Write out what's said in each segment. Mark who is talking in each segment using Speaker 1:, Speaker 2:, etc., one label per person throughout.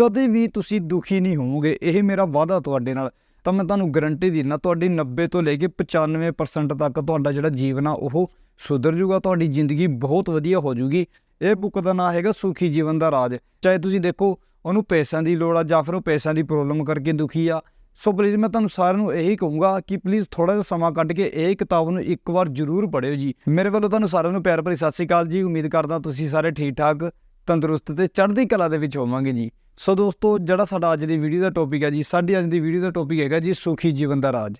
Speaker 1: ਕਦੇ ਵੀ ਤੁਸੀਂ ਦੁਖੀ ਨਹੀਂ ਹੋਵੋਗੇ, ਇਹ ਮੇਰਾ ਵਾਅਦਾ ਤੁਹਾਡੇ ਨਾਲ। ਤਾਂ ਮੈਂ ਤੁਹਾਨੂੰ ਗਾਰੰਟੀ ਦਿੰਦਾ, ਤੁਹਾਡੀ 90 ਤੋਂ ਲੈ ਕੇ 95% ਤੱਕ ਤੁਹਾਡਾ ਜਿਹੜਾ ਜੀਵਨ ਆ, ਉਹ ਸੁਧਰ ਜੂਗਾ ਤੁਹਾਡੀ ਜ਼ਿੰਦਗੀ ਬਹੁਤ ਵਧੀਆ ਹੋ ਜੂਗੀ ਇਹ ਬੁੱਕ ਦਾ ਨਾਮ ਹੈਗਾ ਸੁਖੀ ਜੀਵਨ ਦਾ ਰਾਜ। ਚਾਹੇ ਤੁਸੀਂ ਦੇਖੋ, ਉਹਨੂੰ ਪੈਸਿਆਂ ਦੀ ਲੋੜ ਆ ਜਾਂ ਫਿਰ ਉਹ ਪੈਸਿਆਂ ਦੀ ਪ੍ਰੋਬਲਮ ਕਰਕੇ ਦੁਖੀ ਆ। ਸੋ ਪਲੀਜ਼ ਮੈਂ ਤੁਹਾਨੂੰ ਸਾਰਿਆਂ ਨੂੰ ਇਹੀ ਕਹੂੰਗਾ ਕਿ ਪਲੀਜ਼ ਥੋੜਾ ਜਿਹਾ ਸਮਾਂ ਕੱਢ ਕੇ ਇਹ ਕਿਤਾਬ ਨੂੰ ਇੱਕ ਵਾਰ ਜ਼ਰੂਰ ਪੜ੍ਹਿਓ ਜੀ। ਮੇਰੇ ਵੱਲੋਂ ਤੁਹਾਨੂੰ ਸਾਰਿਆਂ ਨੂੰ ਪਿਆਰ ਭਰੀ ਸਤਿ ਸ਼੍ਰੀ ਅਕਾਲ ਜੀ। ਉਮੀਦ ਕਰਦਾ ਤੁਸੀਂ ਸਾਰੇ ਠੀਕ ਠਾਕ ਤੰਦਰੁਸਤ ਤੇ ਚੜ੍ਹਦੀ ਕਲਾ ਦੇ ਵਿੱਚ ਹੋਵਾਂਗੇ ਜੀ। ਸੋ ਦੋਸਤੋ, ਜਿਹੜਾ ਸਾਡਾ ਅੱਜ ਦੀ ਵੀਡੀਓ ਦਾ ਟੌਪਿਕ ਹੈ ਜੀ, ਸਾਡੀ ਅੱਜ ਦੀ ਵੀਡੀਓ ਦਾ ਟੌਪਿਕ ਹੈਗਾ ਜੀ, ਸੁਖੀ ਜੀਵਨ ਦਾ ਰਾਜ।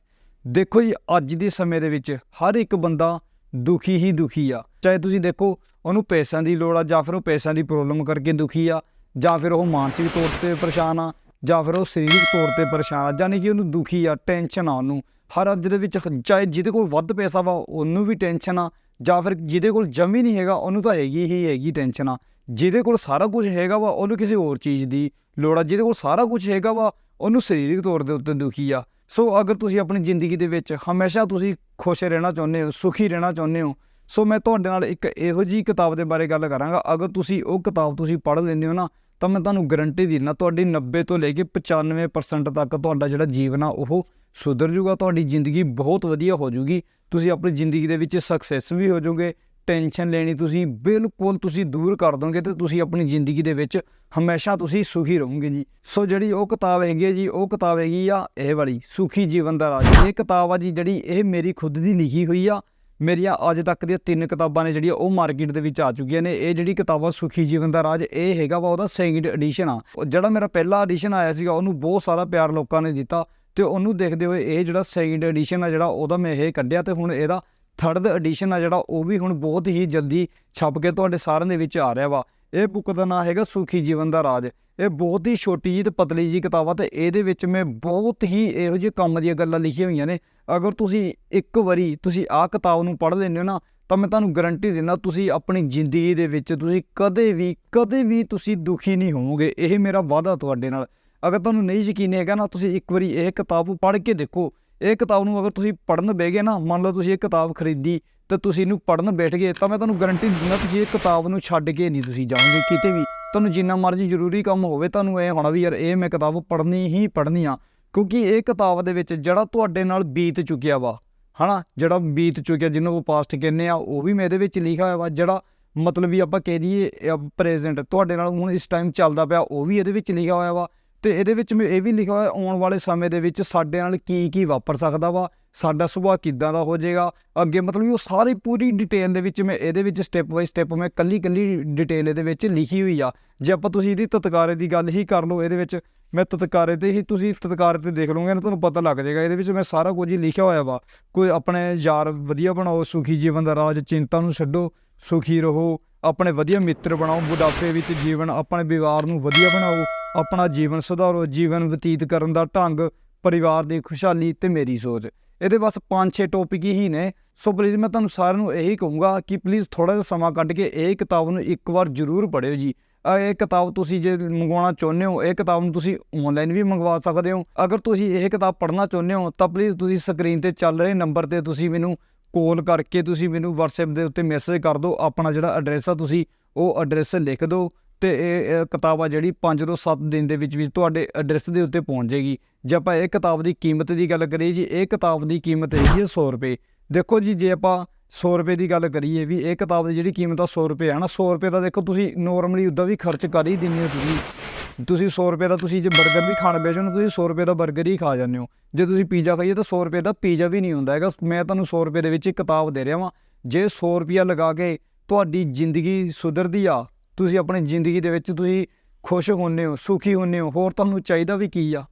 Speaker 1: ਦੇਖੋ ਜੀ, ਅੱਜ ਦੇ ਸਮੇਂ ਦੇ ਵਿੱਚ ਹਰ ਇੱਕ ਬੰਦਾ ਦੁਖੀ ਹੀ ਦੁਖੀ ਆ। ਚਾਹੇ ਤੁਸੀਂ ਦੇਖੋ, ਉਹਨੂੰ ਪੈਸਿਆਂ ਦੀ ਲੋੜ ਆ, ਜਾਂ ਫਿਰ ਉਹ ਪੈਸਿਆਂ ਦੀ ਪ੍ਰੋਬਲਮ ਕਰਕੇ ਦੁਖੀ ਆ, ਜਾਂ ਫਿਰ ਉਹ ਮਾਨਸਿਕ ਤੌਰ ਤੇ ਪਰੇਸ਼ਾਨ ਆ, ਜਾਂ ਫਿਰ ਉਹ ਸਰੀਰਕ ਤੌਰ ਤੇ ਪਰੇਸ਼ਾਨ ਆ ਯਾਨੀ ਕਿ ਉਹਨੂੰ ਦੁਖੀ ਆ ਟੈਨਸ਼ਨ ਆ ਉਹਨੂੰ। ਹਰ ਅੱਜ ਦੇ ਵਿੱਚ ਚਾਹੇ ਜਿਹਦੇ ਕੋਲ ਵੱਧ ਪੈਸਾ ਵਾ, ਉਹਨੂੰ ਵੀ ਟੈਨਸ਼ਨ ਆ, ਜਾਂ ਫਿਰ ਜਿਹਦੇ ਕੋਲ ਜਮੀ ਨਹੀਂ ਹੈਗਾ, ਉਹਨੂੰ ਤਾਂ ਹੈਗੀ ਹੀ ਹੈਗੀ ਟੈਨਸ਼ਨ ਆ। ਜਿਹਦੇ ਕੋਲ ਸਾਰਾ ਕੁਝ ਹੈਗਾ ਵਾ, ਉਹਨੂੰ ਕਿਸੇ ਹੋਰ ਚੀਜ਼ ਦੀ ਲੋੜ ਆ। ਜਿਹਦੇ ਕੋਲ ਸਾਰਾ ਕੁਝ ਹੈਗਾ ਵਾ, ਉਹਨੂੰ ਸਰੀਰਕ ਤੌਰ ਦੇ ਉੱਤੇ ਦੁਖੀ ਆ। ਸੋ ਅਗਰ ਤੁਸੀਂ ਆਪਣੀ ਜ਼ਿੰਦਗੀ ਦੇ ਵਿੱਚ ਹਮੇਸ਼ਾ ਤੁਸੀਂ ਖੁਸ਼ ਰਹਿਣਾ ਚਾਹੁੰਦੇ ਹੋ, ਸੁਖੀ ਰਹਿਣਾ ਚਾਹੁੰਦੇ ਹੋ, ਸੋ ਮੈਂ ਤੁਹਾਡੇ ਨਾਲ ਇੱਕ ਇਹੋ ਜੀ ਕਿਤਾਬ ਦੇ ਬਾਰੇ ਗੱਲ ਕਰਾਂਗਾ। ਅਗਰ ਤੁਸੀਂ ਉਹ ਕਿਤਾਬ ਤੁਸੀਂ ਪੜ੍ਹ ਲੈਂਦੇ ਹੋ ਨਾ, ਤਾਂ ਮੈਂ ਤੁਹਾਨੂੰ ਗਰੰਟੀ ਦਿੰਦਾ, ਤੁਹਾਡੀ 90 ਤੋਂ ਲੈ ਕੇ 95% ਤੱਕ ਤੁਹਾਡਾ ਜਿਹੜਾ ਜੀਵਨ ਆ, ਉਹ ਸੁਧਰ ਜੂਗਾ, ਤੁਹਾਡੀ ਜ਼ਿੰਦਗੀ ਬਹੁਤ ਵਧੀਆ ਹੋ ਜੂਗੀ। ਤੁਸੀਂ ਆਪਣੀ ਜ਼ਿੰਦਗੀ ਦੇ ਵਿੱਚ ਸਕਸੈਸ ਵੀ ਹੋ ਜਾਓਗੇ ਟੈਨਸ਼ਨ ਲੈਣੀ ਤੁਸੀਂ ਬਿਲਕੁਲ ਤੁਸੀਂ ਦੂਰ ਕਰ ਦੋਗੇ ਤੇ ਤੁਸੀਂ ਆਪਣੀ ਜ਼ਿੰਦਗੀ ਦੇ ਵਿੱਚ ਹਮੇਸ਼ਾ ਤੁਸੀਂ ਸੁਖੀ ਰਹੋਗੇ ਜੀ। ਸੋ ਜਿਹੜੀ ਉਹ ਕਿਤਾਬ ਹੈਗੀ ਹੈ ਜੀ, ਉਹ ਕਿਤਾਬ ਹੈਗੀ ਆ ਇਹ ਵਾਲੀ, ਸੁਖੀ ਜੀਵਨ ਦਾ ਰਾਜ। ਇਹ ਕਿਤਾਬ ਆ ਜੀ ਜਿਹੜੀ ਇਹ ਮੇਰੀ ਖੁਦ ਦੀ ਲਿਖੀ ਹੋਈ ਆ। ਮੇਰੀਆਂ ਅੱਜ ਤੱਕ ਦੀਆਂ ਤਿੰਨ ਕਿਤਾਬਾਂ ਨੇ ਜਿਹੜੀਆਂ ਉਹ ਮਾਰਕੀਟ ਦੇ ਵਿੱਚ ਆ ਚੁੱਕੀਆਂ ਨੇ। ਇਹ ਜਿਹੜੀ ਕਿਤਾਬ ਆ, ਸੁਖੀ ਜੀਵਨ ਦਾ ਰਾਜ, ਇਹ ਹੈਗਾ ਵਾ ਉਹਦਾ ਸੈਕਿੰਡ ਐਡੀਸ਼ਨ ਆ। ਜਿਹੜਾ ਮੇਰਾ ਪਹਿਲਾ ਐਡੀਸ਼ਨ ਆਇਆ ਸੀਗਾ, ਉਹਨੂੰ ਬਹੁਤ ਸਾਰਾ ਪਿਆਰ ਲੋਕਾਂ ਨੇ ਦਿੱਤਾ। ਤੇ ਉਹਨੂੰ ਦੇਖਦੇ ਹੋਏ ਇਹ ਜਿਹੜਾ ਸੈਕਿੰਡ ਐਡੀਸ਼ਨ ਆ ਜਿਹੜਾ ਉਹਦਾ ਮੈਂ ਇਹ ਕੱਢਿਆ ਤੇ ਹੁਣ ਇਹਦਾ ਥਰਡ ਐਡੀਸ਼ਨ ਆ ਜਿਹੜਾ ਉਹ ਵੀ ਹੁਣ ਬਹੁਤ ਹੀ ਜਲਦੀ ਛਪ ਕੇ ਤੁਹਾਡੇ ਸਾਰਿਆਂ ਦੇ ਵਿੱਚ ਆ ਰਿਹਾ ਵਾ। ਇਹ ਬੁੱਕ ਦਾ ਨਾਮ ਹੈਗਾ ਸੁਖੀ ਜੀਵਨ ਦਾ ਰਾਜ। ਇਹ ਬਹੁਤ ਹੀ ਛੋਟੀ ਜੀ ਤੇ ਪਤਲੀ ਜੀ ਕਿਤਾਬ ਆ ਤੇ ਇਹਦੇ ਵਿੱਚ ਮੈਂ ਬਹੁਤ ਹੀ ਇਹੋ ਜਿਹੇ ਕੰਮ ਦੀਆਂ ਗੱਲਾਂ ਲਿਖੀਆਂ ਹੋਈਆਂ ਨੇ। ਅਗਰ ਤੁਸੀਂ ਇੱਕ ਵਾਰੀ ਤੁਸੀਂ ਆਹ ਕਿਤਾਬ ਨੂੰ ਪੜ੍ਹ ਲੈਂਦੇ ਹੋ ਨਾ, ਤਾਂ ਮੈਂ ਤੁਹਾਨੂੰ ਗਾਰੰਟੀ ਦਿੰਦਾ ਤੁਸੀਂ ਆਪਣੀ ਜ਼ਿੰਦਗੀ ਦੇ ਵਿੱਚ ਤੁਸੀਂ ਕਦੇ ਵੀ ਕਦੇ ਵੀ ਤੁਸੀਂ ਦੁਖੀ ਨਹੀਂ ਹੋਵੋਗੇ। ਇਹ ਮੇਰਾ ਵਾਅਦਾ ਤੁਹਾਡੇ ਨਾਲ। ਅਗਰ ਤੁਹਾਨੂੰ ਨਹੀਂ ਯਕੀਨ ਹੈਗਾ ਨਾ, ਤੁਸੀਂ ਇੱਕ ਵਾਰੀ ਇਹ ਕਿਤਾਬ ਪੜ੍ਹ ਕੇ ਦੇਖੋ। ਇਹ ਕਿਤਾਬ ਨੂੰ ਅਗਰ ਤੁਸੀਂ ਪੜ੍ਹਨ ਬਹਿ ਗਏ ਨਾ, ਮੰਨ ਲਓ ਤੁਸੀਂ ਇਹ ਕਿਤਾਬ ਖਰੀਦੀ ਤੇ ਤੁਸੀਂ ਇਹਨੂੰ ਪੜ੍ਹਨ ਬੈਠ ਗਏ, ਤਾਂ ਮੈਂ ਤੁਹਾਨੂੰ ਗਾਰੰਟੀ ਦਿੰਦਾ ਤੁਸੀਂ ਇਹ ਕਿਤਾਬ ਨੂੰ ਛੱਡ ਕੇ ਨਹੀਂ ਤੁਸੀਂ ਜਾਓਗੇ ਕਿਤੇ ਵੀ। ਤੁਹਾਨੂੰ ਜਿੰਨਾ ਮਰਜ਼ੀ ਜ਼ਰੂਰੀ ਕੰਮ ਹੋਵੇ, ਤੁਹਾਨੂੰ ਇਹ ਹੋਣਾ ਵੀ ਯਾਰ ਇਹ ਮੈਂ ਕਿਤਾਬ ਪੜ੍ਹਨੀ ਹੀ ਪੜ੍ਹਨੀ ਆ। ਕਿਉਂਕਿ ਇਹ ਕਿਤਾਬ ਦੇ ਵਿੱਚ ਜਿਹੜਾ ਤੁਹਾਡੇ ਨਾਲ ਬੀਤ ਚੁੱਕਿਆ ਵਾ, ਹਨਾ? ਜਿਹੜਾ ਬੀਤ ਚੁੱਕਿਆ, ਜਿਹਨੂੰ ਉਹ ਪਾਸਟ ਕਹਿੰਦੇ ਆ, ਉਹ ਵੀ ਮੈਂ ਇਹਦੇ ਵਿੱਚ ਲਿਖਿਆ ਹੋਇਆ ਵਾ, ਜਿਹੜਾ ਮਤਲਬ ਵੀ ਆਪਾਂ ਕਹਿ ਦਈਏ ਪ੍ਰੈਜ਼ੈਂਟ ਤੁਹਾਡੇ ਨਾਲ ਹੁਣ ਇਸ ਟਾਈਮ ਚੱਲਦਾ ਪਿਆ, ਉਹ ਵੀ ਇਹਦੇ ਵਿੱਚ ਲਿਖਿਆ ਹੋਇਆ ਵਾ। ਤੇ ਇਹਦੇ ਵਿੱਚ ਮੈਂ ਇਹ ਵੀ ਲਿਖਿਆ ਹੋਇਆ, ਆਉਣ ਵਾਲੇ ਸਮੇਂ ਦੇ ਵਿੱਚ ਸਾਡੇ ਨਾਲ ਕੀ ਕੀ ਵਾਪਰ ਸਕਦਾ ਵਾ, ਸਾਡਾ ਸੁਭਾਅ ਕਿੱਦਾਂ ਦਾ ਹੋ ਜਾਏਗਾ। ਅੱਗੇ ਮਤਲਬ ਵੀ ਉਹ ਸਾਰੀ ਪੂਰੀ ਡਿਟੇਲ ਦੇ ਵਿੱਚ ਮੈਂ ਇਹਦੇ ਵਿੱਚ ਸਟੈਪ ਬਾਈ ਸਟੈਪ ਮੈਂ ਕੱਲੀ ਕੱਲੀ ਡਿਟੇਲ ਇਹਦੇ ਵਿੱਚ ਲਿਖੀ ਹੋਈ ਆ। ਜੇ ਆਪਾਂ ਤੁਸੀਂ ਇਹਦੀ ਤਤਕਾਰੇ ਦੀ ਗੱਲ ਹੀ ਕਰ ਲਓ ਇਹਦੇ ਵਿੱਚ, ਮੈਂ ਤਤਕਾਰੇ ਤੇ ਹੀ ਤੁਸੀਂ ਤਤਕਾਰੇ ਤੇ ਦੇਖ ਲਓਗੇ ਨਾ, ਤੁਹਾਨੂੰ ਪਤਾ ਲੱਗ ਜਾਏਗਾ। ਇਹਦੇ ਵਿੱਚ ਮੈਂ ਸਾਰਾ ਕੁਝ ਹੀ ਲਿਖਿਆ ਹੋਇਆ ਵਾ। ਕੋਈ ਆਪਣੇ ਯਾਰ ਵਧੀਆ ਬਣਾਓ, ਸੁਖੀ ਜੀਵਨ ਦਾ ਰਾਜ ਚਿੰਤਾ ਨੂੰ ਛੱਡੋ, ਸੁਖੀ ਰਹੋ। ਆਪਣੇ ਵਧੀਆ ਮਿੱਤਰ ਬਣਾਓ, ਬੁਢਾਪੇ ਵਿੱਚ ਜੀਵਨ ਆਪਣੇ ਵਿਵਹਾਰ ਨੂੰ ਵਧੀਆ ਬਣਾਓ। ਆਪਣਾ ਜੀਵਨ ਸੁਧਾਰੋ, ਜੀਵਨ ਬਤੀਤ ਕਰਨ ਦਾ ਢੰਗ, ਪਰਿਵਾਰ ਦੀ ਖੁਸ਼ਹਾਲੀ ਤੇ ਮੇਰੀ ਸੋਚ। ਇਹਦੇ ਬਸ 5-6 ਟੌਪਿਕ ਹੀ ਨੇ। ਸੋ ਪਲੀਜ਼ ਮੈਂ ਤੁਹਾਨੂੰ ਸਾਰਿਆਂ ਨੂੰ ਇਹੀ ਕਹੂੰਗਾ ਕਿ ਪਲੀਜ਼ ਥੋੜਾ ਜਿਹਾ ਸਮਾਂ ਕੱਢ ਕੇ ਇਹ ਕਿਤਾਬ ਨੂੰ ਇੱਕ ਵਾਰ ਜ਼ਰੂਰ ਪੜ੍ਹਿਓ ਜੀ। ਇਹ ਕਿਤਾਬ ਤੁਸੀਂ ਜੇ ਮੰਗਵਾਉਣਾ ਚਾਹੁੰਦੇ ਹੋ, ਇਹ ਕਿਤਾਬ ਨੂੰ ਤੁਸੀਂ ਆਨਲਾਈਨ ਵੀ ਮੰਗਵਾ ਸਕਦੇ ਹੋ। ਅਗਰ ਤੁਸੀਂ ਇਹ ਕਿਤਾਬ ਪੜ੍ਹਨਾ ਚਾਹੁੰਦੇ ਹੋ, ਤਾਂ ਪਲੀਜ਼ ਤੁਸੀਂ ਸਕਰੀਨ ਤੇ ਚੱਲ ਰਹੇ ਨੰਬਰ ਤੇ ਤੁਸੀਂ ਮੈਨੂੰ ਕਾਲ ਕਰਕੇ ਤੁਸੀਂ ਮੈਨੂੰ WhatsApp ਦੇ ਉੱਤੇ ਮੈਸੇਜ ਕਰ ਦਿਓ। ਆਪਣਾ ਜਿਹੜਾ ਐਡਰੈਸ ਆ ਤੁਸੀਂ, ਉਹ ਐਡਰੈਸ ਲਿਖ ਦਿਓ। ਤੇ ਇਹ ਕਿਤਾਬ ਆ ਜਿਹੜੀ 5 ਤੋਂ 7 ਦਿਨ ਦੇ ਵਿੱਚ ਵਿੱਚ ਤੁਹਾਡੇ ਐਡਰੈਸ ਦੇ ਉੱਤੇ ਪਹੁੰਚ ਜਾਏਗੀ। ਜੇ ਆਪਾਂ ਇਹ ਕਿਤਾਬ ਦੀ ਕੀਮਤ ਦੀ ਗੱਲ ਕਰੀਏ ਜੀ, ਇਹ ਕਿਤਾਬ ਦੀ ਕੀਮਤ ਹੈਗੀ ਹੈ 100 ਰੁਪਏ। ਦੇਖੋ ਜੀ, ਜੇ ਆਪਾਂ 100 ਰੁਪਏ ਦੀ ਗੱਲ ਕਰੀਏ ਵੀ ਇਹ ਕਿਤਾਬ ਦੀ ਜਿਹੜੀ ਕੀਮਤ ਆ 100 ਰੁਪਏ ਹੈ ਨਾ 100 ਰੁਪਏ ਦਾ ਦੇਖੋ ਤੁਸੀਂ ਨੋਰਮਲੀ ਉਦਾਂ ਵੀ ਖਰਚ ਕਰ ਹੀ ਦਿੰਦੇ ਹੋ ਤੁਸੀਂ। ਤੁਸੀਂ 100 ਰੁਪਏ ਦਾ ਤੁਸੀਂ ਜੇ 버ਗਰ ਵੀ ਖਾਣ ਬੈਜੋ ਨਾ, ਤੁਸੀਂ 100 ਰੁਪਏ ਦਾ 버ਗਰ ਹੀ ਖਾ ਜਾਂਦੇ ਹੋ। ਜੇ ਤੁਸੀਂ ਪੀਜ਼ਾ ਖਾਈਏ ਤਾਂ 100 ਰੁਪਏ ਦਾ ਪੀਜ਼ਾ ਵੀ ਨਹੀਂ ਹੁੰਦਾ ਹੈਗਾ। ਮੈਂ ਤੁਹਾਨੂੰ 100 ਰੁਪਏ ਦੇ ਵਿੱਚ ਇੱਕ ਕਿਤਾਬ ਦੇ ਰਿਹਾ ਵਾਂ। ਜੇ 100 ਰੁਪਿਆ ਲਗਾ ਕੇ ਤੁਹਾਡੀ ਜ਼ਿੰਦਗੀ ਸੁਧਰਦੀ ਆ ਤੁਸੀਂ ਆਪਣੀ ਜ਼ਿੰਦਗੀ ਦੇ ਵਿੱਚ ਤੁਸੀਂ ਖੁਸ਼ ਹੁੰਨੇ ਹੋ, ਸੁਖੀ ਹੁੰਨੇ ਹੋ, ਹੋਰ ਤੁਹਾਨੂੰ ਚਾਹੀਦਾ ਵੀ ਕੀ ਆ?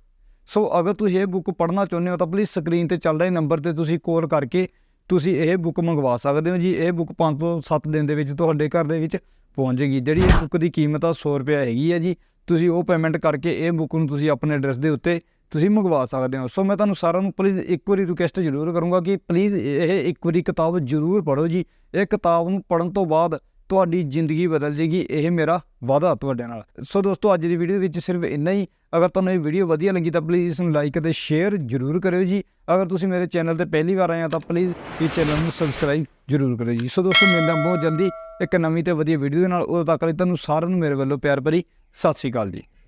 Speaker 1: ਸੋ ਅਗਰ ਤੁਸੀਂ ਇਹ ਬੁੱਕ ਪੜ੍ਹਨਾ ਚਾਹੁੰਦੇ ਹੋ ਤਾਂ ਪਲੀਜ਼ ਸਕਰੀਨ ਤੇ ਚੱਲ ਰਹੇ ਨੰਬਰ ਤੇ ਤੁਸੀਂ ਕਾਲ ਕਰਕੇ ਤੁਸੀਂ ਇਹ ਬੁੱਕ ਮੰਗਵਾ ਸਕਦੇ ਹੋ ਜੀ। ਇਹ ਬੁੱਕ 5 ਤੋਂ 7 ਦਿਨ ਦੇ ਵਿੱਚ ਤੁਹਾਡੇ ਘਰ ਦੇ ਵਿੱਚ ਪਹੁੰਚ ਜਾਏਗੀ। ਜਿਹੜੀ ਇਹ ਬੁੱਕ ਦੀ ਕੀਮਤ ਆ 100 ਰੁਪਏ ਹੈਗੀ ਹੈ ਜੀ। ਤੁਸੀਂ ਉਹ ਪੇਮੈਂਟ ਕਰਕੇ ਇਹ ਬੁੱਕ ਨੂੰ ਤੁਸੀਂ ਆਪਣੇ ਐਡਰੈਸ ਦੇ ਉੱਤੇ ਤੁਸੀਂ ਮੰਗਵਾ ਸਕਦੇ ਹੋ। ਸੋ ਮੈਂ ਤੁਹਾਨੂੰ ਸਾਰਿਆਂ ਨੂੰ ਪਲੀਜ਼ ਇੱਕ ਵਾਰੀ ਰਿਕੁਐਸਟ ਜ਼ਰੂਰ ਕਰੂੰਗਾ ਕਿ ਪਲੀਜ਼ ਇਹ ਇੱਕ ਵਾਰੀ ਕਿਤਾਬ ਜ਼ਰੂਰ ਪੜ੍ਹੋ ਜੀ। ਇਹ ਕਿਤਾਬ ਨੂੰ ਪੜ੍ਹਨ ਤੋਂ ਬਾਅਦ ਤੁਹਾਡੀ ਜ਼ਿੰਦਗੀ ਬਦਲ ਜੇਗੀ, ਇਹ ਮੇਰਾ ਵਾਅਦਾ ਤੁਹਾਡੇ ਨਾਲ। ਸੋ ਦੋਸਤੋ, ਅੱਜ ਦੀ ਵੀਡੀਓ ਵਿੱਚ ਸਿਰਫ ਇੰਨਾ ਹੀ। ਅਗਰ ਤੁਹਾਨੂੰ ਇਹ ਵੀਡੀਓ ਵਧੀਆ ਲੱਗੀ ਤਾਂ ਪਲੀਜ਼ ਇਸ ਨੂੰ ਲਾਈਕ ਅਤੇ ਸ਼ੇਅਰ ਜ਼ਰੂਰ ਕਰਿਓ ਜੀ। ਅਗਰ ਤੁਸੀਂ ਮੇਰੇ ਚੈਨਲ ਤੇ ਪਹਿਲੀ ਵਾਰ ਆਏ ਆ ਤਾਂ ਪਲੀਜ਼ ਇਸ ਚੈਨਲ ਨੂੰ ਸਬਸਕ੍ਰਾਈਬ ਜ਼ਰੂਰ ਕਰਿਓ ਜੀ। ਸੋ ਦੋਸਤੋ, ਮਿਲਦਾ ਬਹੁਤ ਜਲਦੀ ਇੱਕ ਨਵੀਂ ਤੇ ਵਧੀਆ ਵੀਡੀਓ ਦੇ ਨਾਲ। ਉਦੋਂ ਤੱਕ ਲਈ ਤੁਹਾਨੂੰ ਸਾਰਿਆਂ ਨੂੰ ਮੇਰੇ ਵੱਲੋਂ ਪਿਆਰ ਭਰੀ ਸਤਿ ਸ਼੍ਰੀ ਅਕਾਲ ਜੀ।